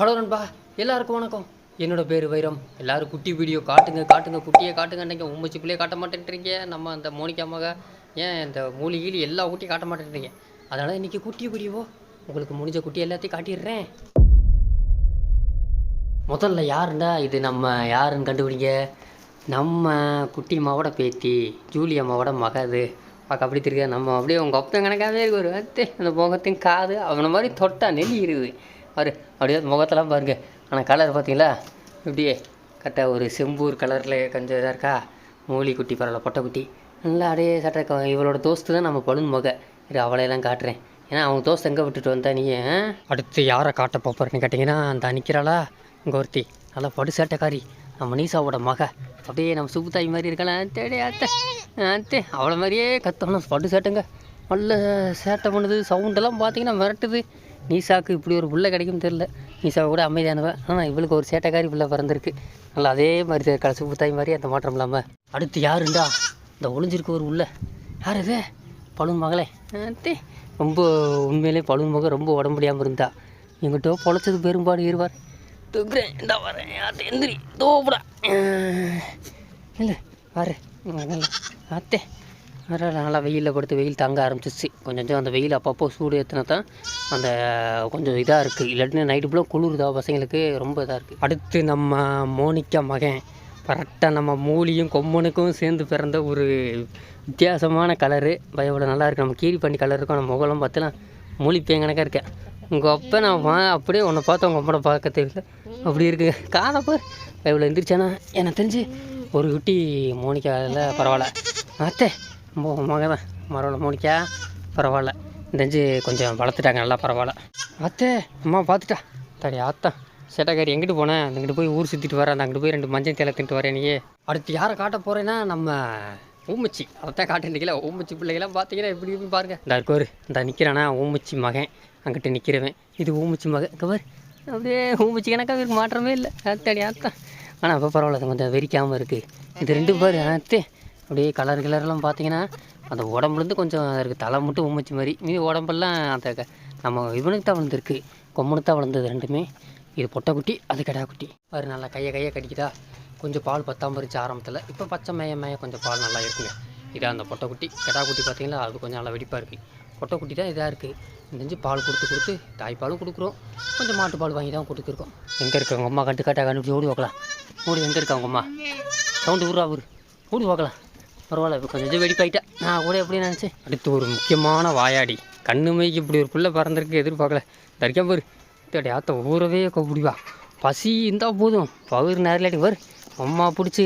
Hello நண்பா எல்லாருக்கும் வணக்கம். என்னோட பேர் வைரம். எல்லாரும் குட்டி வீடியோ காட்டுங்க காட்டுங்க குட்டியை காட்டுங்க அன்றைக்கி உம்மச்சி பிள்ளைய காட்ட மாட்டேன்றீங்க. நம்ம அந்த மோனிக்கா மக ஏன் இந்த மூலி கீழி எல்லா குட்டியும் காட்ட மாட்டேன்றீங்க? அதனால் இன்றைக்கி குட்டி வீடியோவோ உங்களுக்கு முடிஞ்ச குட்டி எல்லாத்தையும் காட்டிடுறேன். முதல்ல யாருண்டா இது நம்ம யாருன்னு கண்டுபிடிங்க. நம்ம குட்டி அம்மாவோட பேத்தி ஜூலி அம்மாவோட மக பார்க்க அப்படி தெரியுது? நம்ம அப்படியே உங்கள் அப்பன் கணக்காகவே இருக்கு. ஒரு அந்த போகத்தையும் காது அவனை மாதிரி தொட்டா நெல்லிடுது பாரு அப்படியே முகத்தெல்லாம் பாருங்க. ஆனால் கலர் பார்த்தீங்களா? இப்படியே கரெக்டாக ஒரு செம்பூர் கலரில் கொஞ்சம் இதாக இருக்கா? மூலி குட்டி பரவாயில்ல பொட்டை குட்டி நல்லா அப்படியே சட்டை இவளோட தோஸ்து தான் நம்ம பழுன் முக. இது அவளையெல்லாம் காட்டுறேன். ஏன்னா அவங்க தோஸ்து எங்கே விட்டுட்டு வந்தா நீ அடுத்து யாரை காட்ட போகிறேன்னு கேட்டிங்கன்னா அந்த நிற்கிறாளா இங்கே ஒருத்தி. நல்லா படு சேட்டைக்காரி. நம்ம நீசாவோட மக. அப்படியே நம்ம சுப்புத்தாய் மாதிரி இருக்கலாம் தேடி அத்தை அத்தை. அவளை மாதிரியே கத்தணும் படு சேட்டைங்க. நல்ல சேட்டை பண்ணுது. சவுண்டெல்லாம் பார்த்தீங்கன்னா மிரட்டுது. நீசாக்கு இப்படி ஒரு புள்ள கிடைக்கும் தெரில நீசாவை கூட அமைதியானவ. ஆனால் இவளுக்கு ஒரு சேட்டைக்காரி பிள்ளை பிறந்திருக்கு. நல்லா அதே மாதிரி தான் புத்தாய் மாதிரி அந்த மாற்றம் இல்லாமல் அடுத்து யாருண்டா? இந்த ஒளிஞ்சிருக்கு ஒரு உள்ள. யார் இது? பழுன் மகளே. அத்தே ரொம்ப உண்மையிலே பழுன் மகள் ரொம்ப உடம்பு முடியாமல் இருந்தா. எங்கிட்ட பொழைச்சது பெரும்பாடு இருவார் தூக்குறேன். இந்த வரேன். அத்தை எந்திரி. தோப்புடா இல்லை வரேன் அத்தே வேறு நல்லா வெயிலில் படுத்து வெயில் தாங்க ஆரம்பிச்சிச்சு கொஞ்சம் கொஞ்சம் அந்த வெயில் அப்பப்போ சூடு ஏற்றினா தான் அந்த கொஞ்சம் இதாக இருக்குது இல்லாட்டினா நைட்டு ஃபுல்லாக குளிருதா பசங்களுக்கு ரொம்ப இதாக இருக்குது அடுத்து நம்ம மோனிக்கா மகன். கரெக்டாக நம்ம மூலியும் கொம்மனுக்கும் சேர்ந்து பிறந்த ஒரு வித்தியாசமான கலரு பயவோட நல்லா இருக்குது நம்ம கீரி பண்ணி கலர் இருக்கும். நம்ம முகலம் பார்த்துலாம் மூலி பேங்கணக்காக இருக்கேன். உங்கள் அப்போ நான் வா அப்படியே உன்னை பார்த்து உங்கள் அம்மாட பார்க்க தெரியல. அப்படி இருக்குது காதப்போ பயவில் எந்திரிச்சானா? எனக்கு தெரிஞ்சு ஒரு குட்டி மோனிக்காவில் பரவாயில்ல. அத்தை மோ மகன் தான் பரவாயில்ல மோனிக்கா பரவாயில்ல. தெரிஞ்சு கொஞ்சம் வளர்த்துட்டாங்க நல்லா பரவாயில்ல. அத்தே அம்மா பார்த்துட்டா. தடி ஆத்தா சேட்டாக்காரி எங்கிட்டு போனேன் அங்கிட்டு போய் ஊர் சுற்றிட்டு வரேன் அங்கிட்டு போய் ரெண்டு மஞ்சள் தேலை தின்ட்டு வரேன் நீ அடுத்து யாரை காட்ட போகிறேன்னா நம்ம ஊமச்சி. அதைத்தான் காட்டுறீங்களா ஊமச்சி பிள்ளைகளாம் பார்த்தீங்கன்னா எப்படி இருக்கு பாருங்க. இந்த இருக்கோரு இந்த நிற்கிறானா ஊமச்சி மகன். அங்கிட்டு நிற்கிறவன் இது ஊமச்சி மகன். கவர் அப்படியே ஊமச்சி கணக்காக இருக்கு மாற்றமே இல்லை. அத்தடி ஆத்தான் ஆனால் அப்போ பரவாயில்ல. கொஞ்சம் வெறிக்காமல் இருக்குது இது ரெண்டு பேர். அத்தே. அப்படியே கலர் கிளர்லாம் பார்த்தீங்கன்னா அந்த உடம்புலேருந்து கொஞ்சம் இருக்குது தலை மட்டும் ஊமச்சி மாதிரி. மீது உடம்பெல்லாம் அந்த க- நம்ம இவனுக்கு தான் வளர்ந்துருக்கு. கொம்மனுக்கு தான் வளர்ந்தது ரெண்டுமே. இது பொட்டைக்குட்டி அது கடா குட்டி. அது நல்லா கையை கையை கடிக்குதா? கொஞ்சம் பால் பத்தாம பறிச்சு ஆரம்பத்தில். இப்போ பச்சை மேய மேய கொஞ்சம் பால் நல்லா இருக்குங்க. இதான் அந்த பொட்டைக்குட்டி கெடா குட்டி பார்த்தீங்களா? அது கொஞ்சம் நல்லா வெடிப்பாக இருக்குது பொட்டைக்குட்டி தான் இதாக இருக்குது தெரிஞ்சு பால் கொடுத்து கொடுத்து தாய்ப்பாலும் கொடுக்குறோம். கொஞ்சம் மாட்டு பால் வாங்கி தான் கொடுத்துருக்கோம். எங்கே இருக்கு அம்மா? கண்டு கட்டா கண்டுபிடிச்சி ஓடி பார்க்கலாம். ஓடி எங்கே இருக்கா உங்கள் அம்மா? சவுண்டு ஊரா ஊர். ஓடி பார்க்கலாம். பரவாயில்ல இப்போ கொஞ்சம் வெடிப்பாயிட்டா. நான் கூட எப்படி நினச்சேன்? அடுத்து ஒரு முக்கியமான வாயாடி. கண்ணு மைக்கு இப்படி ஒரு பிள்ளை பறந்துருக்கு எதிர்பார்க்கல. தரிக்கா பாரு. தேடி ஆத்த ஊறவே முடிவா பசி இருந்தால் போதும். பகுர் நேரிலாட்டி வரு. அம்மா பிடிச்சி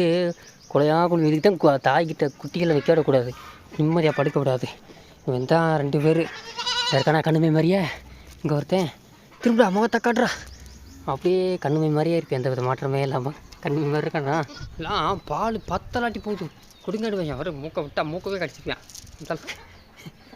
குலையாக குழி இதுக்கு தாய்கிட்ட குட்டிகளை வைக்க விடக்கூடாது. நிம்மதியாக படுக்கக்கூடாது இவன் தான் ரெண்டு பேர். யாருக்கானா கண்ணுமை மாதிரியே? இங்கே ஒருத்தன். திரும்ப முகத்தை காட்டுறா. அப்படியே கண்ணுமை மாதிரியே இருக்குது எந்த வித மாற்றமே இல்லாமல் கண்ணுமை மாதிரி இருக்கானா? எல்லாம் பால் பத்தலாட்டி போதும் கொடுங்காடு அவர் மூக்கை விட்டா மூக்கவே கடிச்சிப்பியான்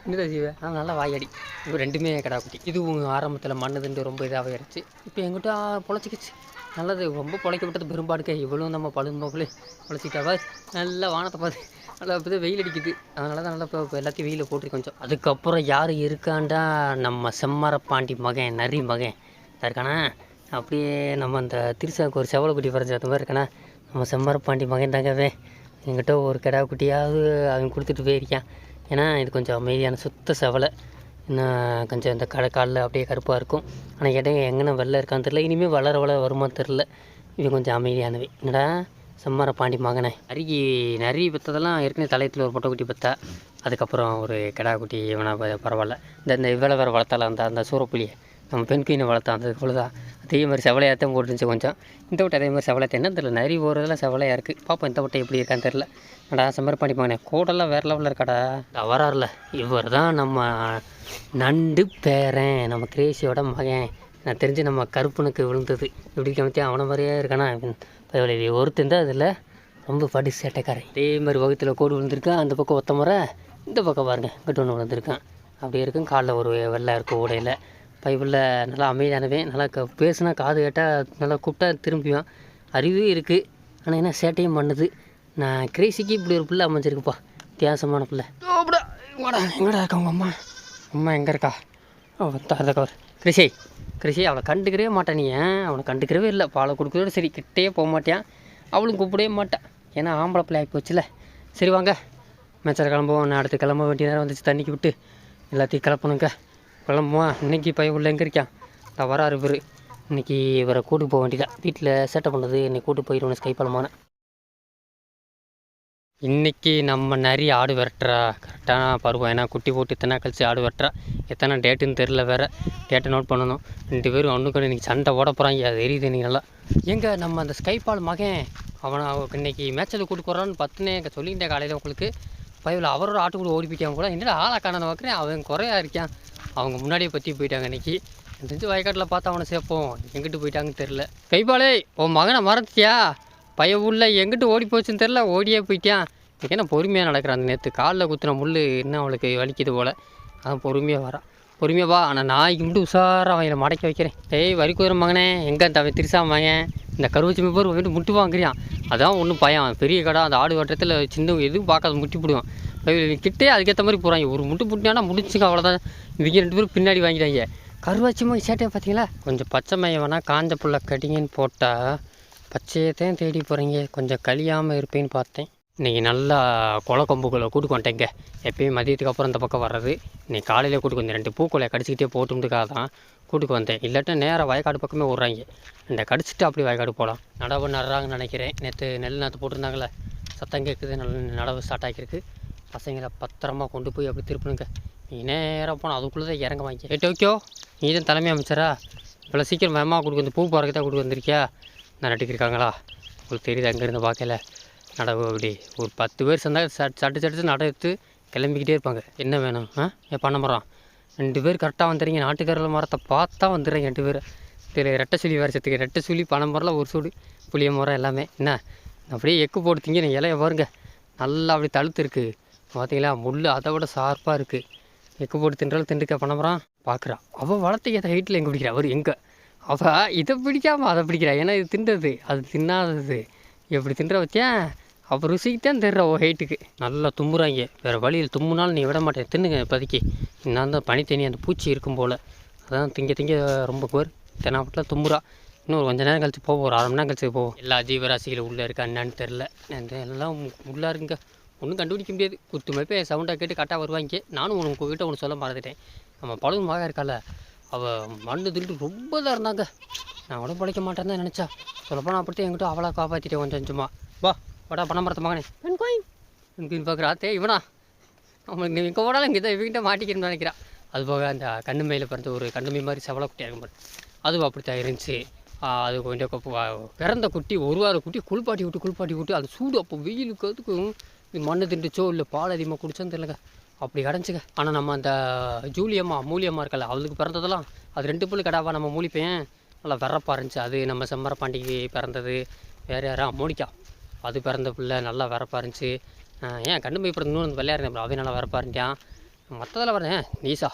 என்னதான் செய்வேன் ஆனால் நல்லா வாயாடி. இது ரெண்டுமே கடா குட்டி. இதுவும் ஆரம்பத்தில் மண்ணு ரொம்ப இதாகவே இருந்துச்சு. இப்போ எங்கிட்ட பொழைச்சிக்கிச்சு. நல்லது. ரொம்ப பொழைக்க விட்டது பெரும்பாடுக்க. இவ்வளோ நம்ம பழும்போக்கில் பொழைச்சிக்கிட்டாவா நல்லா வானத்தை பார்த்து நல்லா இப்போ வெயில் அடிக்குது. அதனால தான் நல்லா இப்போ எல்லாத்தையும் வெயிலில் போட்டு கொஞ்சம். அதுக்கப்புறம் யார் இருக்காண்டா? நம்ம செம்மரப்பாண்டி மகன் நரி மகன். இருக்கானா? அப்படியே நம்ம அந்த திருச்சாக்கு ஒரு செவலைக்குட்டி பறிஞ்ச அந்த மாதிரி இருக்கானா? நம்ம செம்மரப்பாண்டி மகன் தாங்கவே என்கிட்ட ஒரு கிடா குட்டியாவது அவன் கொடுத்துட்டு போயிருக்கான். ஏன்னா இது கொஞ்சம் அமைதியான சுத்த செவலை. இன்னும் கொஞ்சம் இந்த கடை காலில் அப்படியே கருப்பாக இருக்கும். ஆனால் இடம் எங்கன வெள்ளை இருக்கான்னு தெரில இனிமேல் வளர வளர வருமா தெரில இவன் கொஞ்சம் அமைதியானவை என்னடா செம்மர பாண்டி மகனே. நரிக்கு நரி பெற்றதெல்லாம் ஏற்கனவே தலையத்தில் ஒரு பொட்டை குட்டி அதுக்கப்புறம் ஒரு கிடா குட்டி இவனா பரவாயில்ல. இந்த இந்த இவ்வளோ வேறு வளர்த்தால அந்த அந்த சூறப்புலியை நம்ம பெண் குயினை வளர்த்தோம் அது அவ்வளோதான் அதே மாதிரி செவலையாகத்தான் போட்டுருந்துச்சு கொஞ்சம். இந்த வட்டை அதே மாதிரி செவலை என்ன தெரியல நரி போகிறதுல செவலையாக இருக்குது பாப்போம் இந்த வட்டை எப்படி இருக்கான்னு தெரில நடா செம்மரப்பாண்டி மகனே கூடெல்லாம் வேறு லெவலில் இருக்காடா. வராருல இவர் தான் நம்ம நண்டு பேரன் நம்ம கிரேஷியோட மகன். நான் தெரிஞ்சு நம்ம கருப்பனுக்கு விழுந்தது. இப்படி கமத்தி அவனை மாதிரியே இருக்கானா பயவலி ஒருத்தன் தான் அதில் ரொம்ப படி சேட்டைக்காரன். இதே மாதிரி வகுத்தில் கோடு விழுந்திருக்கான் அந்த பக்கம் ஒத்த முறை இந்த பக்கம் பாருங்க இங்கிட்ட ஒன்று விழுந்திருக்கான். அப்படியே இருக்கும் காலில் ஒரு வெள்ளை இருக்கும் ஓடையில். பைபிளில் நல்லா அமைதியானவேன் நல்லா க பேசுனா காது கேட்டால் நல்லா கூப்பிட்டா திரும்பியும் அறிவு இருக்குது ஆனால் என்ன சேட்டையும் பண்ணுது. நான் கிரேசிக்கு இப்படி ஒரு பிள்ளை அமைஞ்சிருக்குப்பா. வித்தியாசமான பிள்ளை. வாடா எங்கடா இருக்கா உங்கள் அம்மா? அம்மா எங்கே இருக்கா? ஓ கவர் கிருஷி கிருஷி அவளை கண்டுக்கிறவே மாட்டான் நீ ஏன் அவனை கண்டுக்கிறவே இல்லை. பாலை கொடுக்குறோட சரி கிட்டே போக மாட்டேன் அவளும் கூப்பிடவே மாட்டான் ஏன்னா ஆம்பளை பிள்ளை ஆகி போச்சுல. சரி வாங்க. மேச்சர் கிளம்புவோம். நான் அடுத்து கிளம்ப வேண்டிய நேரம் வந்துச்சு. தண்ணிக்கு விட்டு. எல்லாத்தையும் கிளப்பணுங்க கிளம்புவோம் இன்னைக்கு பையன் உள்ள எங்கே இருக்கான் நான் வராரு இவர். இன்னைக்கு இவரை கூட்டு போக வேண்டியதான் வீட்டில் சேட்டை பண்ணுறது என்னை கூட்டு போயிடுவேன் ஸ்கைப்பாலமான இன்னைக்கு நம்ம நிறைய ஆடு விரட்டுறா. கரெக்டான பருவம். ஏன்னா குட்டி போட்டு இத்தனை கழிச்சு ஆடு வெட்டுறா எத்தனை டேட்டுன்னு தெரில வேற. டேட்டை நோட் பண்ணணும். ரெண்டு பேரும் ஒன்றுக்கு இன்றைக்கி சண்டை ஓட போகிறாங்க அது தெரியுது இன்னைக்கு நல்லா. எங்கே நம்ம அந்த ஸ்கைபால் மகன்? அவனை அவனுக்கு இன்னைக்கு மேட்சில் கூட்டு போகிறான்னு பத்துனே எங்க சொல்லியிருந்தேன் காலையில் உங்களுக்கு. பயவில் அவரோட ஆட்டு கூட ஓடி போயிட்டாங்க கூட என்னடா ஆளை காணாத பார்க்குறேன் அவன் குறையாக இருக்கான். அவங்க முன்னாடியே பற்றி போயிட்டாங்க இன்னைக்கு. தெரிஞ்சு வயக்காட்டில் பார்த்து அவனை சேர்ப்போம். எங்கிட்டு போயிட்டாங்கன்னு தெரில கைப்பாலே உன் மகனை மறந்துட்டியா? பையன் உள்ள எங்கிட்டு ஓடி போச்சுன்னு தெரில ஓடியே போயிட்டான் இன்னைக்கு என்ன பொறுமையாக நடக்கிறான் அந்த நேற்று காலில் குத்துன முள் இன்னும் அவளுக்கு வலிக்குது போல். அதான் பொறுமையாக வரான் பொறுமையாக வா. ஆனால் நாய்க்கு மட்டும் உஷாராக அவனை மடக்கி வைக்கிறேன். டேய் வரி குதிரை மகனே. எங்கே தவன் திருசாம மகன்? இந்த கருவச்சி பேர் வந்துட்டு முட்டு வாங்குறியான் அதான் ஒன்றும் பயம் பெரிய கடை. அந்த ஆடு வட்டத்தில் சின்ன எதுவும் பார்க்காத முட்டி போடுவான். கிட்டே அதுக்கேற்ற மாதிரி போகிறாங்க ஒரு முட்டு புட்டினா முடிச்சுங்க அவ்வளோதான் இவங்க ரெண்டு பேரும் பின்னாடி வாங்கிட்டாங்க. கருவாச்சியமாக சேட்டையை பார்த்தீங்களா? கொஞ்சம் பச்சை மையம் வேணா காஞ்ச புள்ள கடிங்கன்னு போட்டால் பச்சையத்தையும் தேடி போகிறீங்க கொஞ்சம் கழியாமல் இருப்பேன்னு பார்த்தேன். இன்றைக்கி நல்லா கொலை கொம்புகளை கூட்டு வந்துட்டேங்க. எப்பயும் மதியத்துக்கு அப்புறம் இந்த பக்கம் வர்றது. இன்றைக்கி காலையில் கூட்டுக்கு வந்தேன். ரெண்டு பூக்கொலையை கடிச்சிக்கிட்டே போட்டுக்காக தான் கூட்டுக்கு வந்தேன். இல்லாட்டா நேராக வயக்காடு பக்கமே விட்றாங்க இந்த கடிச்சிட்டு அப்படி வயக்காடு போகலாம். நடவு நடுறாங்கன்னு நினைக்கிறேன். நேற்று நெல் நாற்று போட்டிருந்தாங்களே சத்தம் கேட்குது. நல்ல நடவு ஸ்டார்ட் ஆகியிருக்கு. பசங்களை பத்திரமா கொண்டு போய் அப்படி திருப்பணுங்க. நீ நேராக போனால் அதுக்குள்ளே தான் இறங்க வாங்கி ஏ டோக்கியோ நீ தான் தலைமை அமைச்சரா? இவ்வளோ சீக்கிரம் வேமா கொடுக்க வந்து பூ போகிறக்கு தான் கொடுக்க வந்திருக்கியா? நான் நட்டுக்கிருக்காங்களா உங்களுக்கு தெரியுது அங்கேருந்து பார்க்கல. நடவு அப்படி. ஒரு பத்து பேர் சேர்ந்தால் சட் சட்டு சட்டு நட எடுத்து கிளம்பிக்கிட்டே இருப்பாங்க. என்ன வேணும்? ஆ? ஏன் பண்ண மரம் ரெண்டு பேர் கரெக்டாக வந்துடுறீங்க. நாட்டுக்கரல மரத்தை பார்த்தா வந்துடுறீங்க ரெண்டு பேர் தெரியல ரெட்டை சுழி வேறு சேர்த்துக்க ரெட்டை சுழி பனை மரம்லாம் ஒரு சூடு புளிய மரம் எல்லாமே. என்ன? அப்படியே எக்கு போட்டு திங்க இலைய பாருங்க. நல்லா அப்படி தழுத்து இருக்குது பார்த்தீங்களா முள் அதை விட ஷார்ப்பாக இருக்குது எக்கு போட்டு தின்றாலும் திண்டுக்க பணமரம் பார்க்குறா அவள் வளர்த்து எதை ஹைட்டில் எங்கே பிடிக்கிறா? அவர் எங்கே? அவள் இதை பிடிக்காம அதை பிடிக்கிறா? ஏன்னா இது தின்றது. அது தின்னாதது. எப்படி தின்ற வச்சேன் அவள் ருசிக்கு தான் தெரிற ஓ ஹைட்டுக்கு நல்லா தும்புறாங்க வேறு வழியில் தும்முனாலும் நீ விட மாட்டேன். தின்னுங்க இப்போதைக்கு. நான் தான் பனித்தனி அந்த பூச்சி இருக்கும் போல். அதான் திங்க திங்க ரொம்ப கோர். தென்னாப்பட்டில் தும்புறா இன்னும் கொஞ்ச நேரம் கழிச்சு போவோம். ஒரு அரை மணி நேரம் கழிச்சு போவோம். எல்லா ஜீவராசிகளும் உள்ளே இருக்கா என்னன்னு தெரில எல்லாம் உள்ளாருங்க. இருக்குங்க ஒன்றும் கண்டுபிடிக்க முடியாது. குத்து மதிப்பே சவுண்டாக கேட்டு கரெக்டாக வருவாங்க. நானும் உனக்கு உங்ககிட்ட ஒன்று சொல்ல மறந்துட்டேன். நம்ம பழகு மகா இருக்கால அவள் மண்ணு திருட்டு ரொம்ப தான் இருந்தாங்க. நான் கூட பிழைக்க மாட்டேன்னு தான் நினச்சா. சொல்லப்போனால் அப்படித்தான் என்கிட்ட அவளை காப்பாற்றிட்டேன் கொஞ்சம் கொஞ்சமாக வா வாடா பணம் மரத்த மகனே. பெண் கோய் எனக்கு பார்க்குறா. தே இவனா. அவனுக்கு நீ எங்கே ஓடாலும் இங்கே தான் இவங்கிட்ட மாட்டிக்கிறேன்னு நினைக்கிறான் அது போக அந்த கண்ணு மேலே பிறந்த ஒரு கண்ணுமை மாதிரி செவலை குட்டியாக இருக்கும் அதுவும் அப்படித்தான் இருந்துச்சு. அது கொஞ்சம் பிறந்த குட்டி ஒரு வாரம் குட்டி குளிப்பாட்டி விட்டு குளிப்பாட்டி விட்டு அது சூடு அப்போ வெயிலுக்கு அதுக்கும் மண்ணு திண்டுச்சோ இல்லை பால் அதிகமாக குடிச்சோன்னு தெரியலங்க. அப்படி கிடச்சிங்க. ஆனால் நம்ம அந்த ஜூலியம்மா மூலியம்மா இருக்கல அவளுக்கு பிறந்ததெல்லாம் அது ரெண்டு புள்ளி கடாவா நம்ம மூலிப்பையன் நல்லா வெறப்பா இருந்துச்சு. அது நம்ம செம்மரப்பாண்டிக்கு பிறந்தது. வேறு யாரா மோனிக்கா அது பிறந்த பிள்ளை நல்லா வெறப்பா இருந்துச்சு. ஏன் கண்ணு போய் பிறந்த இன்னொன்று விளையாடுறேன். அவன் நல்லா வெறப்பா இருந்தியான் மற்றதில் வரேன் நீசா.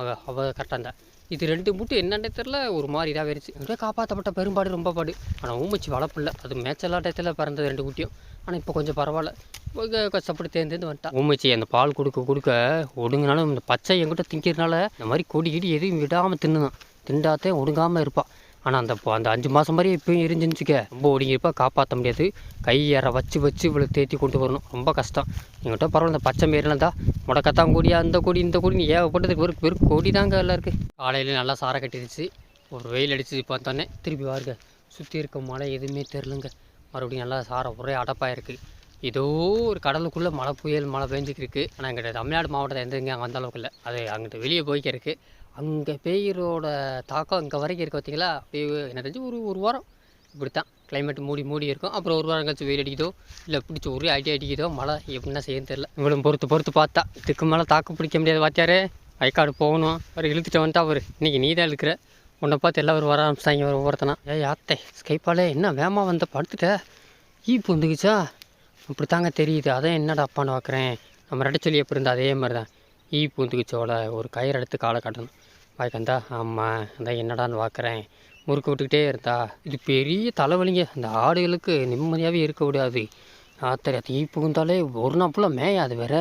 அவ அவள் கரெக்டாக இருந்தா. இது ரெண்டு மூட்டு என்னென்ன தெரில ஒரு மாதிரி இதாக ஆயிடுச்சு அப்படியே காப்பாற்றப்பட்ட பெரும்பாடு ரொம்ப பாடு. ஆனால் ஊமச்சி வளர்ப்பில்ல அது மேச்சலாட்டத்தில் பிறந்தது ரெண்டு குட்டியும். ஆனால் இப்போ கொஞ்சம் பரவாயில்ல. கொஞ்சம் கஷ்டப்பட்டு தேர்ந்தேந்து வந்துட்டான். ஊமச்சி அந்த பால் கொடுக்க கொடுக்க ஒடுங்கினாலும் இந்த பச்சை எங்கிட்ட திங்கிறதுனால இந்த மாதிரி கொடி கிடி எதுவும் விடாமல் தின்னுதான். திண்டாத்தே ஒடுங்காமல் இருப்பாள் ஆனால் அந்த அந்த அஞ்சு மாதம் மாதிரி இப்போயும் இருந்துச்சுக்க ரொம்ப ஒடுங்கியிருப்பா காப்பாற்ற முடியாது. கையற வச்சு வச்சு இவ்வளோ தேத்தி கொண்டு வரணும். ரொம்ப கஷ்டம். எங்கிட்ட பரவாயில்ல இந்த பச்சை மாரிலாம் தான் முடக்கத்தான் கொடி அந்த கொடி இந்த கொடி. ஏகப்பட்டதுக்கு வெறும் வெறும் கொடி தாங்க எல்லாம் இருக்குது காலையில் நல்லா சாரை கட்டிடுச்சு. ஒரு வெயில் அடிச்சு பார்த்தோன்னே திருப்பி வாருங்க. சுற்றி இருக்க மழை எதுவுமே தெரிலங்க மறுபடியும் நல்லா சாரை ஒரே அடப்பாக இருக்குது ஏதோ ஒரு கடலுக்குள்ளே மழை புயல் மழை பெஞ்சிக்கிருக்கு ஆனால் எங்கிட்ட தமிழ்நாடு மாவட்டத்தில் எந்த இங்கே அந்த அளவுக்கு இல்லை. அது அங்கிட்ட வெளியே போய்க்க இருக்குது அங்கே பெய்யறோட தாக்கம் இங்கே வரைக்கும் இருக்குது பார்த்தீங்களா அப்படியே எனக்கு தெரிஞ்சு ஒரு ஒரு வாரம் இப்படி தான் கிளைமேட் மூடி மூடி இருக்கும். அப்புறம் ஒரு வாரம் கழிச்சு வெயில் அடிக்குதோ இல்லை பிடிச்சி ஒரே அடி அடிக்குதோ மழை எப்படின்னா செய்யன்னு தெரில இவ்வளோ பொறுத்து பொறுத்து பார்த்தா இதுக்கு மேலே தாக்கு பிடிக்க முடியாது வாத்தியாரே. வயக்காடு போகணும். அவர் இழுத்துட்டு வந்துட்டா அவர். இன்றைக்கி நீ தான் இருக்கிற உன்னை பார்த்து எல்லாரும் வர ஆரம்பிச்சிட்டாங்க ஒரு ஒவ்வொருத்தனா. ஏ யாத்தே ஸ்கைப்பாலே என்ன வேமா வந்த படுத்துட்ட? ஈ வந்துக்குச்சா அப்படி தாங்க தெரியுது. அதான் என்னடா அப்பான்னு பார்க்குறேன் நம்ம ரெட்டச்சொல்லி எப்படி இருந்தால் அதே மாதிரி தான் ஈ பூந்துக்குச்சோட ஒரு கயிறு எடுத்து காலை காட்டணும். வாய்க்கந்தா ஆமாம் அதான் என்னடான்னு பார்க்குறேன் முறுக்கு விட்டுக்கிட்டே இருந்தா இது பெரிய தலைவலிங்க. அந்த ஆடுகளுக்கு நிம்மதியாகவே இருக்க முடியாது ஆத்தரி அது புகுந்தாலே ஒரு நாள் ஃபுல்லாக மேயாது வேற.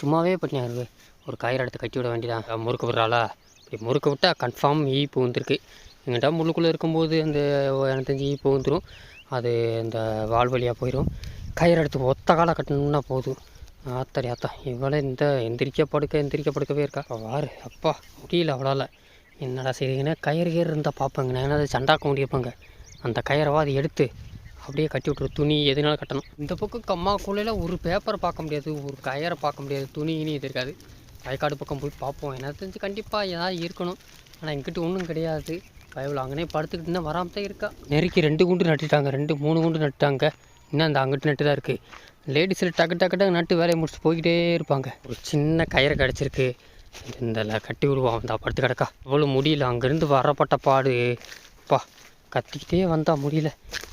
சும்மாவே பண்ணியாரு ஒரு கயிறு எடுத்து கட்டி விட வேண்டியதான் முறுக்கு விடுறாளா? இப்படி முறுக்கு விட்டால் கன்ஃபார்ம் ஈ புகுந்துருக்கு. எங்கிட்ட முள்ளுக்குள்ளே இருக்கும்போது அந்த எனக்கு தெரிஞ்சு இப்போ வந்துடும் அது இந்த வால் வழியாக போயிடும் கயிறு எடுத்து ஒத்த காலை கட்டணும்னா போதும். ஆத்தாடி ஆத்தா இவளே இந்த எந்திரிக்க படுக்க எந்திரிக்க படுக்கவே இருக்கா வாரு அப்பா முடியல அவளால். என்னடா செய்றீங்கன்னா கயிறு கயிறு இருந்தால் பார்ப்பேங்க நான் என்னது சண்டாக்க முடியிருப்பாங்க அந்த கயிறவா அதை எடுத்து அப்படியே கட்டி விட்ரு துணி எதுனாலும் கட்டணும். இந்த பக்கம் கம்மா கூலையில் ஒரு பேப்பரை பார்க்க முடியாது ஒரு கயரை பார்க்க முடியாது. துணி இனி இது இருக்காது. வயக்காடு பக்கம் போய் பார்ப்போம். எனக்கு தெரிஞ்சு கண்டிப்பாக ஏதாவது இருக்கணும். ஆனால் எங்கிட்ட ஒன்றும் கிடையாது. பயவில் அங்கனே படுத்துக்கிட்டு இன்னும் வராமல் தான் இருக்கா? நெருக்கி ரெண்டு குண்டு நட்டுட்டாங்க. ரெண்டு மூணு குண்டு நட்டுட்டாங்க. இன்னும் அந்த அங்கிட்டு நட்டு தான் இருக்குது லேடிஸில் டக்கு டக்கு டக்கு நட்டு வேலையை முடிச்சுட்டு போய்கிட்டே இருப்பாங்க. ஒரு சின்ன கயிறு கிடச்சிருக்கு. இந்த கட்டி விடுவோம். அந்த படுத்து கிடக்கா. அவ்வளோ முடியல. அங்கேருந்து வரப்பட்ட பாடு. அப்பா கத்திக்கிட்டே வந்தால் முடியல.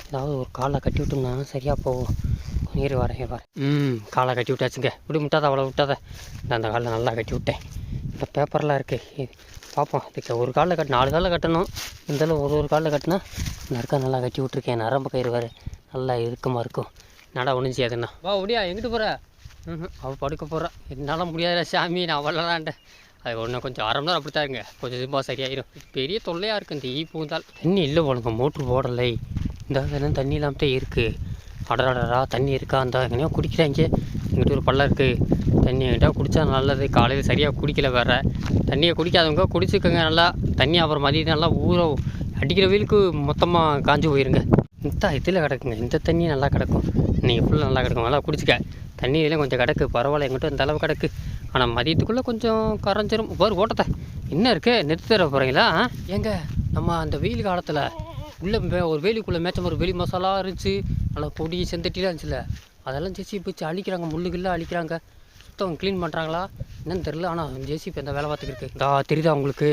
ஏதாவது ஒரு காலை கட்டி விட்டோம்னா சரியாக போகும். நீர் வரேன் இரு வரேன் ம் காலை கட்டி விட்டாச்சுங்க. இப்படி விட்டாத அவ்வளோ விட்டாத இந்த அந்த காலில் நல்லா கட்டி விட்டேன். இந்த பேப்பர்லாம் இருக்குது பார்ப்போம் இதுக்கு ஒரு காலில் கட்டு நாலு காலில் கட்டணும். இருந்தாலும் ஒரு ஒரு காலில் கட்டினா நறுக்கா நல்லா கட்டி விட்ருக்கேன் நரம்பு கயிறு வேறு நல்லா இறுக்கமாக இருக்கும். நடா ஒன்றும் செய்யாதுண்ணா வா ஒடியா எங்கிட்டு போகிற ம் அவள் படுக்க போகிறா என்னால் முடியாத சாமி நான் வரலான்ட்டேன் அது ஒன்று கொஞ்சம் அரை மணி நேரம் அப்படி தான் இருங்க. கொஞ்சம் இதுமாக சரியாயிடும் பெரிய தொல்லையாக இருக்குது இந்த ஈ பூந்தால். தண்ணி இல்லை உனக்கு மோட்ரு போடலை. இந்த இதெல்லாம் தண்ணி இல்லாமல் தான் இருக்குது அடடடா தண்ணி இருக்கா? அந்த எங்கேயோ குடிக்கிறாங்க. இங்கிட்ட ஒரு பள்ளம் இருக்குது தண்ணி எங்கிட்ட குடித்தா நல்லது. காலையில் சரியாக குடிக்கல வேற. தண்ணியை குடிக்காதவங்க குடிச்சுக்கோங்க நல்லா. தண்ணி அப்புறம் மதியம் நல்லா ஊற அடிக்கிற வெயிலுக்கு மொத்தமாக காஞ்சு போயிருங்க. இந்த இதில் கிடக்குங்க. இந்த தண்ணி நல்லா கிடக்கும். நீங்கள் ஃபுல்லாக நல்லா கிடக்கும். நல்லா குடிச்சிக்க. தண்ணி இதில் கொஞ்சம் கிடக்கு. பரவாயில்ல எங்கிட்ட இந்த அளவு கிடக்கு. ஆனால் மதியத்துக்குள்ளே கொஞ்சம் கரைஞ்சிரும். பாரு ஓட்டத்தை. என்ன இருக்குது நிறுத்தி தர போகிறீங்களா ஏங்க நம்ம அந்த வெயில் காலத்தில் உள்ளே ஒரு வேலிக்குள்ளே மேய்ச்ச ஒரு வெளி மசாலா இருந்துச்சு. நல்லா பொடி செந்தட்டிலாம் இருந்துச்சுல. அதெல்லாம் ஜேசி பிடிச்சி அழிக்கிறாங்க. முள்ளுகள்ல அழிக்கிறாங்க. சுத்தம் க்ளீன் பண்ணுறாங்களா என்னன்னு தெரில ஆனால் ஜேசிபி அந்த வேலை பார்த்துக்கிட்டு இருக்கு. தெரியுதா உங்களுக்கு?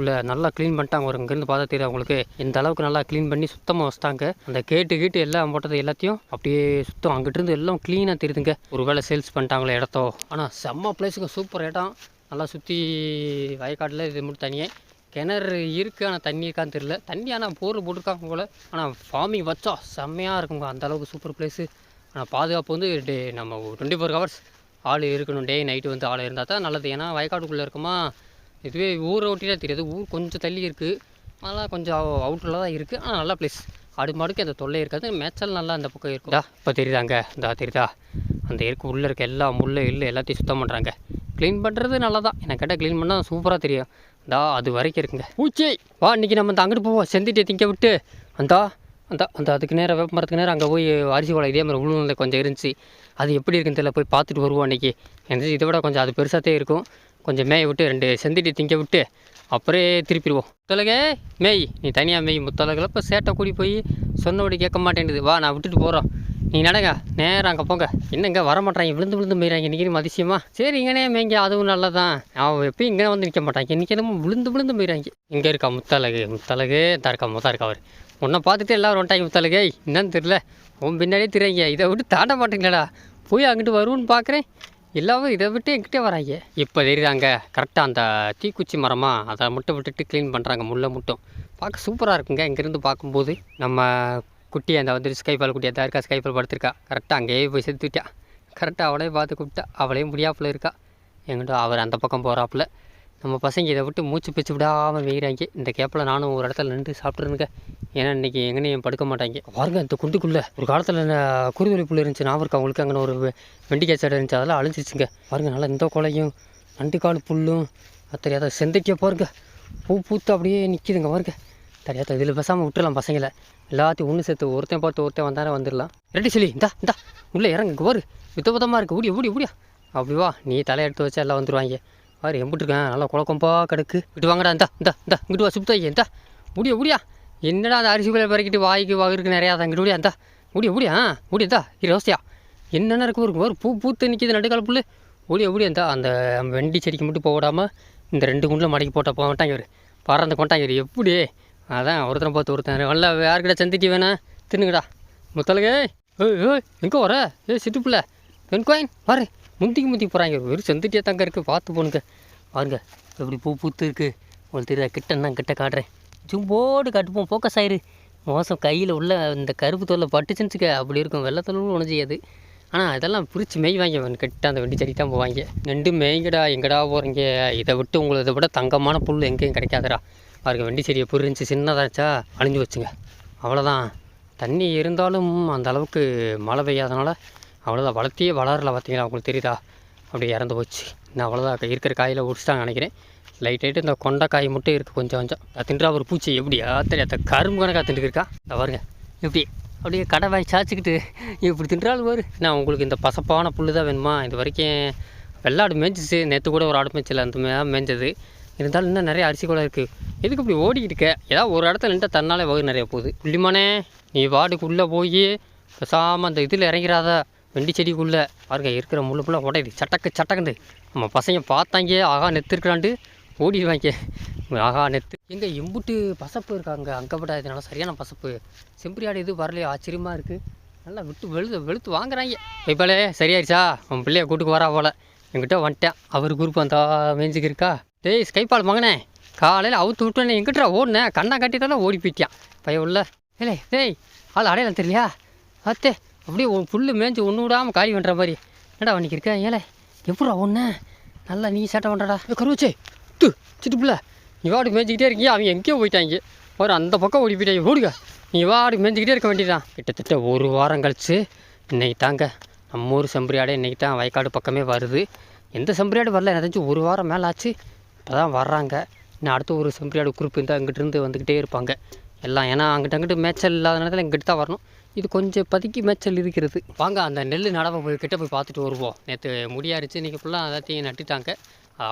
உள்ள நல்லா க்ளீன் பண்ணிட்டாங்க. ஒரு இங்கேருந்து பார்த்தா தெரியும் அவங்களுக்கு இந்த அளவுக்கு நல்லா க்ளீன் பண்ணி சுத்தமாக வச்சிட்டாங்க. அந்த கேட்டு கீட்டு எல்லாம் போட்டது எல்லாத்தையும் அப்படியே சுத்தம். அங்கிட்டிருந்து எல்லாம் க்ளீனாக தெரியுதுங்க. ஒரு வேளை சேல்ஸ் பண்ணிட்டாங்களே இடத்தோ. ஆனால் செம்ம பிளேஸுக்கு சூப்பர் இடம். நல்லா சுற்றி வயக்காட்டில் இது மட்டும் தனியாக கிணறு இருக்குது ஆனால் தண்ணி இருக்கான்னு தெரில தண்ணி ஆனால் போர் போட்டிருக்காங்க போல். ஆனால் ஃபார்மிங் வச்சா செம்மையாக இருக்குங்க. அந்த அளவுக்கு சூப்பர் பிளேஸு ஆனால் பாதுகாப்பு வந்து டே நம்ம டுவெண்ட்டி ஃபோர் ஹவர்ஸ் ஆள் இருக்கணும். டே நைட்டு வந்து ஆள் இருந்தால் தான் நல்லது. ஏன்னா வயக்காட்டுக்குள்ளே இருக்குமா? இதுவே ஊரை ஒட்டியே தெரியாது. ஊர் கொஞ்சம் தள்ளி இருக்குது அதெல்லாம் கொஞ்சம் அவுட்டரில் தான் இருக்குது ஆனால் நல்ல பிளேஸ் ஆடு மாடுக்கு அந்த தொல்லை இருக்காது. மேய்ச்சல் நல்லா அந்த பக்கம் இருக்குதா இப்போ தெரியுதாங்க இந்தா தெரியுதா? அந்த இருக்கு உள்ளே இருக்க எல்லா முள்ளு இல்லு எல்லாத்தையும் சுத்தம் பண்ணுறாங்க க்ளீன் பண்ணுறது நல்லா தான் எனக்கு கேட்டால் க்ளீன் பண்ணால் சூப்பராக தெரியும். இந்தா அது வரைக்கும் இருக்குங்க. பூச்சி! வா இன்றைக்கி நம்ம இந்த அங்கிட்டு போவோம். செந்திட்டே திங்க விட்டு. அந்தா அந்த அந்த அதுக்கு நேரம் வேப்ப மரத்துக்கு நேரம் அங்கே போய் அரிசி கோலம் இதே மாதிரி உளுநிலை கொஞ்சம் இருந்துச்சு. அது எப்படி இருக்குன்னு தெரியல. போய் பார்த்துட்டு வருவோம் அன்றைக்கி எனக்கு இதை விட கொஞ்சம் அது பெருசாகத்தே இருக்கும். கொஞ்சம் மேய விட்டு ரெண்டு செந்திட்டி திங்க விட்டு அப்புறம் திருப்பிடுவோம். முத்தலகே மேய் நீ தனியாக மேய் முத்தலகில் இப்போ சேட்டை கூடி போய் சொன்னபடி கேட்க மாட்டேங்குது வா நான் விட்டுட்டு போகிறோம் நீ நடங்க நேரம் அங்கே போங்க. என்னங்க வர மாட்டாங்க விழுந்து விழுந்து மேய்றாங்க இன்றைக்கி அதிசயமா சரி இங்கனே மேய்ங்க அதுவும் நல்லதான் அவன் எப்பயும் இங்கே வந்து நிற்க மாட்டாங்க இன்றைக்கி என்னமோ விழுந்து விழுந்து மேய்றாங்க. இங்கே இருக்கா முத்தலகு முத்தலகு தான் இருக்கா முத்தா இருக்கா அவர். உன்னை பார்த்துட்டு எல்லாரும் வந்துட்டாங்க முத்தலகு என்னன்னு தெரில உன் பின்னாடியே தெரியுங்க இதை விட்டு தாண்ட மாட்டேங்களா போய் அங்கிட்டு வருவோன்னு பார்க்குறேன் எல்லாமே இதை விட்டு என்கிட்டே வராங்க. இப்போ தெரியுதாங்க? கரெக்டாக அந்த தீக்குச்சி மரமாக அதை மட்டும் விட்டுட்டு க்ளீன் பண்ணுறாங்க முள்ளை மட்டும். பார்க்க சூப்பராக இருக்குங்க. இங்கேருந்து பார்க்கும்போது நம்ம குட்டி அந்த வந்து ஸ்கைஃபால் குட்டி தான் இருக்கா? ஸ்கைஃபால் படுத்திருக்கா. கரெக்டாக அங்கேயே போய் செத்துட்டா. கரெக்டாக அவளே பார்த்து கூப்பிட்டா. அவளே முடியாப்புல இருக்கா? எங்கிட்ட அவர் அந்த பக்கம் போகிறாப்புல நம்ம பசங்க இதை விட்டு மூச்சு பிச்சு விடாமல் வெய்கிறாங்க இந்த கேப்பில் நானும் ஒரு இடத்துல நின்று சாப்பிட்ருந்துங்க ஏன்னா இன்றைக்கி எங்கேயும் படுக்க மாட்டாங்க. பாருங்க இந்த குண்டுக்குள்ளே. ஒரு காலத்தில் குருவிலி புல் இருந்துச்சு நான் இருக்கா அவங்களுக்கு அங்கே ஒரு வெண்டிக்காய் சைடு இருந்துச்சு அதெல்லாம் அழிஞ்சிருச்சுங்க. பாருங்க நல்லா இந்த கொலையும் கால் புல்லும் தெரியாத செந்தைக்க பாருங்க. பூ பூத்து அப்படியே நிற்கிதுங்க பாருங்க. தெரியாத இதில் பேசாமல் விட்டுறலாம் பசங்களை. எல்லாத்தையும் ஒன்று சேர்த்து ஒருத்தன் பார்த்து ஒருத்தன் வந்தாரே வந்துடலாம். ரெடி சொல்லி இந்தா இந்தா உள்ளே இறங்கு பாரு. வித்த விதமாக இருக்குது ஊடியா ஊடி ஊடியா அப்படி வா நீ தலையெடுத்து வச்சா எல்லாம் வந்துடுவாங்க பாரு எம்பிட்டுருக்கேன். நல்லா குழக்கம்பா கிடக்கு. இட்டு வாங்கடா இந்தா இந்தா இந்தா இங்கிட்டு வா சுப்தாய்யா இந்தா. முடியா முடியா? என்னடா அந்த அரிசி பிள்ளை பறக்கிட்டு வாய்க்கு வகுருக்கு நிறையா? தான் இங்கிட்டு முடியா இந்தா. முடியா முடியா? முடியா இந்தா. இரு ரோசியா என்னென்ன இருக்கு இருக்கும் ஒரு பூ பூத்து நிற்கிது நடுக்கால புல்லு. ஓடியா ஓடியா இந்தா. அந்த வெண்டி செடிக்கு மட்டும் போக இந்த ரெண்டு குண்டில் மடக்கி போட்டால் போக மாட்டாங்க இவர். பறந்து கொண்டாங்க இவர். எப்படி? அதான் ஒருத்தனை பார்த்து ஒருத்தன். வரல யாருக்கிட்ட சந்திட்டி வேணா தின்னுங்கடா. முத்தலகே ஏய் ஏய் எங்கே வர? ஏய் சிட்டு பிள்ளை வெண்கோயின் பாரு முந்திக்கு முந்திக்கு போகிறாங்க வெறும் செந்துட்டியே தாங்க இருக்குது பார்த்து போனுங்க. பாருங்க. எப்படி பூ பூத்து இருக்குது உங்களுக்கு தெரியுதா? கிட்ட நான் கிட்ட காட்டுறேன். ஜும்போடு காட்டுப்போம். ஃபோக்கஸ் ஆயிரு. மோசம் கையில் உள்ள இந்த கருப்பு தோலை பட்டுச்சுன்னு அப்படி இருக்கும். வெள்ளத்தோலும் ஒன்று செய்யாது. ஆனால் அதெல்லாம் பிரித்து மேய்வாங்க அவன் கிட்ட அந்த வெண்டி செடி தான் போவாங்க. நெண்டு மேய்ங்கடா எங்கடா போகிறீங்க இதை விட்டு உங்களை இதை விட தங்கமான புல் எங்கேயும் கிடைக்காதுடா. பாருங்க வெண்டி செடியை புரிஞ்சு சின்னதாச்சா அழிஞ்சு வச்சுங்க. அவ்வளோதான் தண்ணி இருந்தாலும் அந்த அளவுக்கு மழை பெய்யாதனால அவ்வளோதான் வளர்த்தியே வளரல பார்த்தீங்களா உங்களுக்கு தெரியுதா? அப்படியே இறந்து போச்சு. நான் அவ்வளோதான் இருக்கிற காயில் ஒடிச்சிட்டாங்க நினைக்கிறேன். லைட் லைட்டு இந்த கொண்டைக்காய் மட்டும் இருக்குது கொஞ்சம் கொஞ்சம். தின்றா ஒரு பூச்சி எப்படியா தெரியாத. கரும்பு கணக்காக தின்ட்டு இருக்கா? பாருங்க. இப்படி அப்படியே கடை வாய் சாய்ச்சிக்கிட்டு இப்படி தின்றாலும் பாரு. நான் உங்களுக்கு இந்த பசப்பான புல் தான் வேணுமா? இது வரைக்கும் வெள்ளாடு மேய்ஞ்சிச்சு நேற்று கூட ஒரு ஆடு மேய்ச்சல் அந்த மாதிரி மேய்ஞ்சது இருந்தாலும் இன்னும் நிறைய அரிசி கூட இருக்குது எதுக்கு இப்படி ஓடிக்கிட்டு இருக்க? ஏதாவது ஒரு இடத்துல நின்று தன்னாலே வகு நிறைய போகுது. புள்ளிமானே நீ வாடுக்குள்ளே போய் பேசாமல் அந்த இதில் இறங்கிறாத வெண்டி செடிக்குள்ளே பாருங்க இருக்கிற முள்ளு ஃபுல்லாக உடையுது. சட்டக்கு சட்டக்குண்டு நம்ம பசங்க பார்த்தாங்க ஆகா நெத்துருக்கிறாண்டு ஓடிடுவாங்க. ஆகா நெத்து. எங்கே எம்புட்டு பசப்பு இருக்காங்க அங்கப்பட்டா இதனால சரியான பசப்பு. செம்பரியாடு இது வரலையே ஆச்சரியமாக இருக்குது நல்லா விட்டு வெளுத்து வெளுத்து வாங்குறாங்க. இப்போலே சரியாயிருச்சா உன் பிள்ளைய கூட்டுக்கு வரா போல. என்கிட்ட வந்துட்டேன். அவர் குரூப் அந்த மேஞ்சுக்கு இருக்கா டேய் ஸ்கைப்பால் மகனே காலையில் அவுத்து விட்டோன்னே எங்கிட்டா ஓடினேன் கண்ணா கட்டிட்டாலும் ஓடி போயிட்டான் பையன் உள்ள ஏலே டேய் ஆள் அடையாளம் தெரியலையா? அத்தே அப்படியே புல்லு மேய்ஞ்சி ஒன்று விடாமல் காலி பண்ணுற மாதிரி. என்னடா வண்டிக்கு இருக்க ஏலே? எப்படா ஒன்று நல்லா நீ சேட்டை பண்ணுறடா கருவச்சே து சிட்டு பிள்ளை. நீ வாடு மேய்ஞ்சிக்கிட்டே இருக்கியா? அவங்க எங்கேயோ போயிட்டாங்க. ஒரு அந்த பக்கம் ஓடி போயிட்டாங்க. ஓடுங்க. நீ வாடு மேய்ஞ்சிக்கிட்டே இருக்க வேண்டியதான் கிட்டத்தட்ட ஒரு வாரம் கழிச்சு இன்னைக்கு தாங்க நம்ம ஊர் செம்பரியாடு இன்னைக்கு தான் வயக்காடு பக்கமே வருது. எந்த செம்பரியாடு வரல? எனக்கு ஒரு வாரம் மேலே ஆச்சு. இப்போ தான் வர்றாங்க. இன்னும் அடுத்த ஒரு செம்பரியாடு குரூப் இருந்தால் அங்கிட்டிருந்து வந்துக்கிட்டே இருப்பாங்க. எல்லாம் ஏன்னா அங்கிட்ட அங்கிட்டு மேய்ச்சல் இல்லாத நேரத்தில் இங்கிட்டு தான் வரணும். இது கொஞ்சம் பதுக்கி மேய்ச்சல் இருக்கிறது. வாங்க அந்த நெல் நடவு போய் கிட்ட போய் பார்த்துட்டு வருவோம். நேற்று முடியாருச்சு இன்றைக்கி ஃபுல்லாக எல்லாத்தையும் நட்டுட்டாங்க.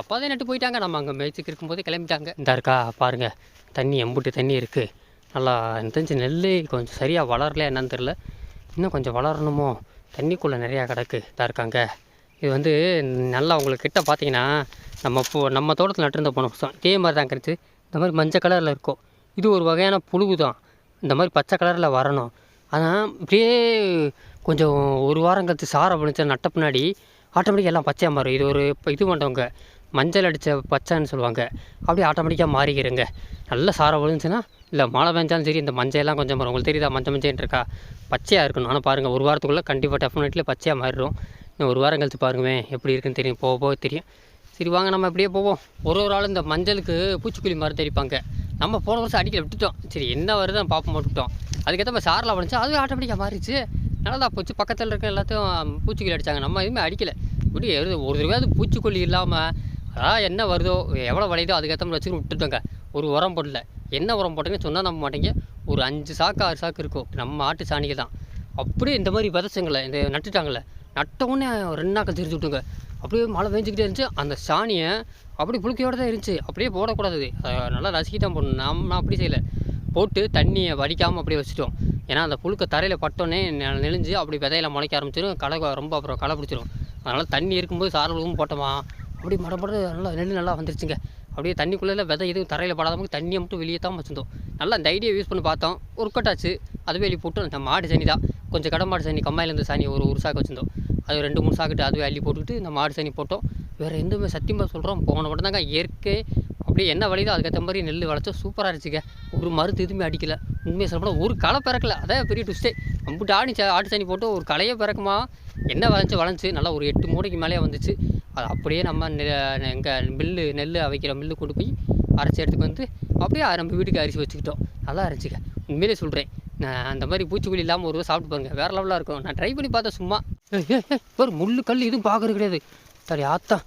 அப்பாதே நட்டு போயிட்டாங்க. நம்ம அங்கே மேய்ச்சிக்கு இருக்கும்போது கிளம்பிட்டாங்க. இந்த இருக்கா பாருங்கள் தண்ணி எம்புட்டு தண்ணி இருக்குது நல்லா தெரிஞ்சு நெல் கொஞ்சம் சரியாக வளரல என்னன்னு தெரில இன்னும் கொஞ்சம் வளரணுமோ? தண்ணிக்குள்ளே நிறையா கிடக்கு. இதா இருக்காங்க. இது வந்து நல்லா உங்களுக்கு கிட்ட பார்த்தீங்கன்னா நம்ம இப்போ நம்ம தோட்டத்தில் நட்டிருந்த போன வருஷம் இதே மாதிரி தான் கிடச்சி. இந்த மாதிரி மஞ்சள் கலரில் இருக்கும். இது ஒரு வகையான புழுகு தான் இந்த மாதிரி பச்சை கலரில் வரணும். ஆனால் இப்படியே கொஞ்சம் ஒரு வாரம் கழித்து சாரை பண்ணிச்சா நட்ட பின்னாடி ஆட்டோமேட்டிக்காக எல்லாம் பச்சையாக மாறும். இது ஒரு இப்போ இது பண்ணுறவங்க மஞ்சள் அடித்த பச்சைன்னு சொல்லுவாங்க. அப்படியே ஆட்டோமேட்டிக்காக மாறிக்கிறேங்க நல்ல சாரை விழுந்துச்சுன்னா இல்லை மழை பெஞ்சாலும் சரி இந்த மஞ்சள்லாம் கொஞ்சம் மாறும். உங்களுக்கு தெரியுதா மஞ்சள் மஞ்சள்னு இருக்கா? பச்சையாக இருக்கணும். ஆனால் பாருங்கள் ஒரு வாரத்துக்குள்ளே கண்டிப்பாக டெஃபினெட்லி பச்சையாக மாறிடும். இன்னும் ஒரு வாரம் கழித்து பாருங்கவே எப்படி இருக்குன்னு தெரியும். போக போக தெரியும். சரி வாங்க நம்ம அப்படியே போவோம். ஒரு ஒரு ஆளும் இந்த மஞ்சளுக்கு பூச்சிக்கொல்லி மருந்து அடிப்பாங்க நம்ம போன வருஷம் அடிக்கல விட்டுட்டோம். சரி என்ன வருதுன்னு பார்ப்போம் விட்டுட்டோம் அதுக்கேற்ற மாதிரி சாரில் வந்துச்சு அதுவே ஆட்டோமேட்டிக்காக மாறிச்சு நல்லா போச்சு. பக்கத்தில் இருக்க எல்லாத்தையும் பூச்சிக்கொல்லி அடித்தாங்க நம்ம எதுவுமே அடிக்கலை. இப்படி ஒரு தடவையாவது பூச்சிக்கொல்லி இல்லாமல் அதான் என்ன வருதோ எவ்வளோ விளையுதோ அதுக்கேற்ற மாதிரி வச்சுட்டு விட்டுட்டோங்க. ஒரு உரம் போடல. என்ன உரம் போட்டீங்கன்னு சொன்னால் நம்ப மாட்டீங்க. ஒரு அஞ்சு சாக்கு ஆறு சாக்கு இருக்கும். நம்ம ஆட்டு சாணிக்கு தான். அப்படியே இந்த மாதிரி விதச்சுங்களேன் இந்த நட்டுட்டாங்களே நட்டவுடனே ரெண்டு நாட்கள் தெரிஞ்சு விட்டுங்க. அப்படியே மழை பெஞ்சிக்கிட்டே இருந்துச்சு. அந்த சாணியை அப்படி புழுக்கையோடு தான் இருந்துச்சு. அப்படியே போடக்கூடாது. அதை நல்லா நசுக்கி தான் போடணும். நாம் நான் அப்படி செய்யலை. போட்டு தண்ணியை வடிக்காமல் அப்படியே வச்சுட்டோம். ஏன்னா அந்த புழுக்க தரையில் பட்டோன்னே நெளிஞ்சு அப்படி விதையில முளைக்க ஆரம்பிச்சிடும் களை ரொம்ப அப்புறம் களை பிடிச்சிரும். அதனால் தண்ணி இருக்கும்போது சாரலும் போட்டோமா? அப்படி மட மட நல்லா நெல் நல்லா வந்துருச்சுங்க. அப்படியே தண்ணிக்குள்ளே விதை எதுவும் தரையில் படாத தண்ணியை மட்டும் வெளியே தான் வச்சுருந்தோம். நல்லா அந்த ஐடியா யூஸ் பண்ணி பார்த்தோம். ஒர்க் அவுட் ஆச்சு அதுவே வெளியே போட்டு அந்த மாடு சனி தான். கொஞ்சம் கடை மாடு சனி கம்மாயிலேருந்து சாணி ஒரு ஒரு சாக்கு வச்சுருந்தோம். அது ரெண்டு மூணு சாக்கிட்டு அதுவே அள்ளி போட்டுக்கிட்டு இந்த மாடு சாணி போட்டோம். வேறு எதுவுமே சத்தியமாக சொல்கிறோம் போன மட்டும் தாங்க இயற்கை. அப்படியே என்ன வழியோ அதுக்கேற்ற மாதிரி நெல் விளைச்சோம் சூப்பராக இருந்துச்சுங்க. ஒரு மருந்து எதுவுமே அடிக்கலை. உண்மையை சொல்லப்போனால் ஒரு களை பிறக்கல. அதான் பெரிய டுஸ்டே அம்பிட்டு ஆடி ஆட்டு சாணி போட்டு ஒரு களையே பிறக்குமா? என்ன வளைஞ்சு வளைஞ்சு நல்லா ஒரு எட்டு மூடைக்கு மேலே வந்துச்சு. அது அப்படியே நம்ம எங்கள் மில்லு நெல் அவைக்கிற மில்லு கொண்டு போய் அரைச்சி எடுத்துக்கு வந்து அப்படியே நம்ம வீட்டுக்கு அரிசி வச்சுக்கிட்டோம். நல்லா இருந்துச்சுங்க. உண்மையிலே சொல்கிறேன் நான் அந்த மாதிரி பூச்சிக்கொல்லி இல்லாமல் ஒரு சாப்பிட்டு பாருங்க. வேறு லெவலாக இருக்கும். நான் ட்ரை பண்ணி பார்த்தேன் சும்மா. ஒரு முள்ளு கல் எதுவும் பார்க்கறது கிடையாது. சரி ஆத்தா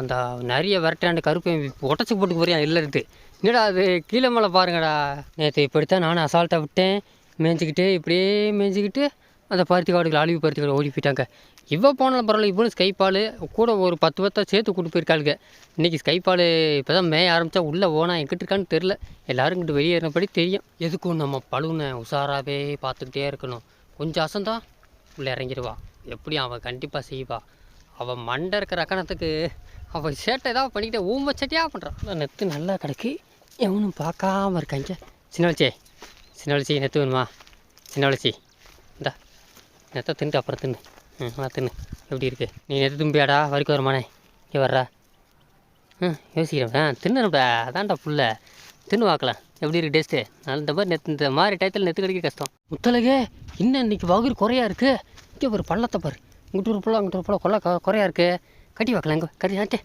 அந்த நிறைய விரட்டாண்டு கருப்பையும் உடச்சி போட்டு போறியா இல்லை இருக்குது என்னடா அது கீழே மேலே பாருங்கடா. நேற்று இப்படித்தான் நானும் அசால்ட்டாக விட்டேன். மேய்ஞ்சிக்கிட்டு இப்படியே மேய்ஞ்சிக்கிட்டு அந்த பருத்தி காடுகள் அழிவு பருத்தி காடு ஓடி போயிட்டாங்க. இவ போனாலும் பரவாயில்ல இவனும் ஸ்கைப்பால் கூட ஒரு பத்து பத்தா சேர்த்து கூட்டு போயிருக்காளுங்க இன்றைக்கி ஸ்கைப்பால் இப்போ தான் மேய ஆரம்பித்தா உள்ளே ஓனா எங்கிட்ட இருக்கான்னு தெரில எல்லாரும் இங்கிட்டு வெளியேறினபடி தெரியும். எதுக்கும் நம்ம பழுனை உஷாராகவே பார்த்துக்கிட்டே இருக்கணும். கொஞ்சம் அசந்தா உள்ளே இறங்கிடுவா. எப்படி அவன் கண்டிப்பாக செய்வா? அவன் மண்டை இருக்கிற ரக்கணத்துக்கு அவன் சேட்டை ஏதாவது பண்ணிக்கிட்டே ஊம்ப சட்டியாக பண்ணுறான் நெத்து நல்லா கிடக்கு. எவனும் பார்க்காம இருக்காங்க சின்ன வளச்சி சின்ன வளச்சி நெத்து வேணுமா? சின்ன வளச்சி இந்தா. நெத்தை தின்ட்டு அப்புறம் தின்னு. ம் நான் தின்னு. எப்படி இருக்கு? நீ நெத்து தும்பியாடா? வரைக்கும் வருமானே. இங்கே வர்றா. ம் யோசிக்கிறேன் ஆ தின்னுடா அதான்டா புள்ள. தின்னு பார்க்கலாம். எப்படி இருக்கு டேஸ்ட்டு? நான் இந்த மாதிரி நெத்து இந்த மாதிரி டயத்தில் நெத்து கிடைக்க கஷ்டம். முத்தலகே இன்னும் இன்னைக்கு வகுறு குறையா இருக்கு. இங்கே ஒரு பள்ளத்தை பாரு. இங்கிட்டு ஒரு பள்ளம் அங்கிட்டு ஒரு பள்ளம் கொள்ள குறையா இருக்கு. கட்டி வைக்கலாம் இங்கே கட்டி ஆட்டே.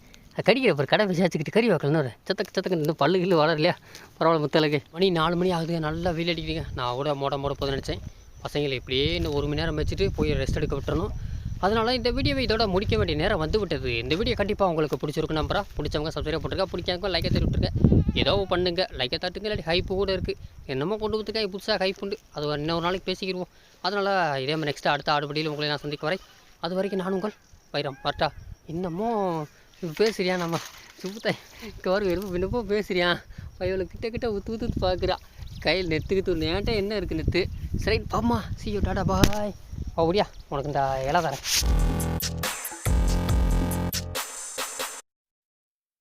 கடிக்கிற ஒரு கடை விசாரிச்சுக்கிட்டு கறி வைக்கலன்னு ஒரு சத்தக்கு சத்தக்கு இந்த பல்லு கில்லு இல்லையா? பரவாயில்ல முத்தலகு. மணி நாலு மணி ஆகுது. நல்லா வெயில் அடிக்கிறீங்க நான் கூட மோட மோட போதும் நினச்சேன். பசங்களை இப்படியே இன்னும் ஒரு மணி நேரம் வச்சுட்டு போய் ரெஸ்ட் எடுக்க விட்டுறணும். அதனால் இந்த வீடியோவை இதோட முடிக்க வேண்டிய நேரம் வந்து விட்டது இந்த வீடியோ கண்டிப்பாக உங்களுக்கு பிடிச்சிருக்கு நம்பரா பிடிச்சவங்க சப்ஸ்கிரைப் போட்டுருக்கா பிடிக்காங்க லைக்கை தெரிவிட்டுருங்க ஏதோ பண்ணுங்க. லைக்கை தட்டுங்க இல்லாட்டி ஹைப்பு கூட இருக்குது என்னமோ கொண்டு வந்துக்கா புதுசாக ஹைப் உண்டு. அது இன்னொரு நாளைக்கு பேசிக்கிடுவோம் அதனால் இதே மாதிரி நெக்ஸ்ட்டு அடுத்த ஆடுபடியில் உங்களை நான் சந்திக்க வரேன். அது வரைக்கும் நான் உங்கள் வைரம். வரட்டா? இன்னமும் பேசுறியா நம்ம? சுத்த கவர் வெறும் விண்ணப்போ பேசுறியா? பையவில் கிட்ட கிட்ட ஊத்து ஊத்து பார்க்குறா கையில் நெத்துக்கு நேட்ட என்ன இருக்குது நெத்து? சரி பாம்மா. சி யூ டாடா பாய் அப்படியா உனக்கு இந்த இலை தரேன்.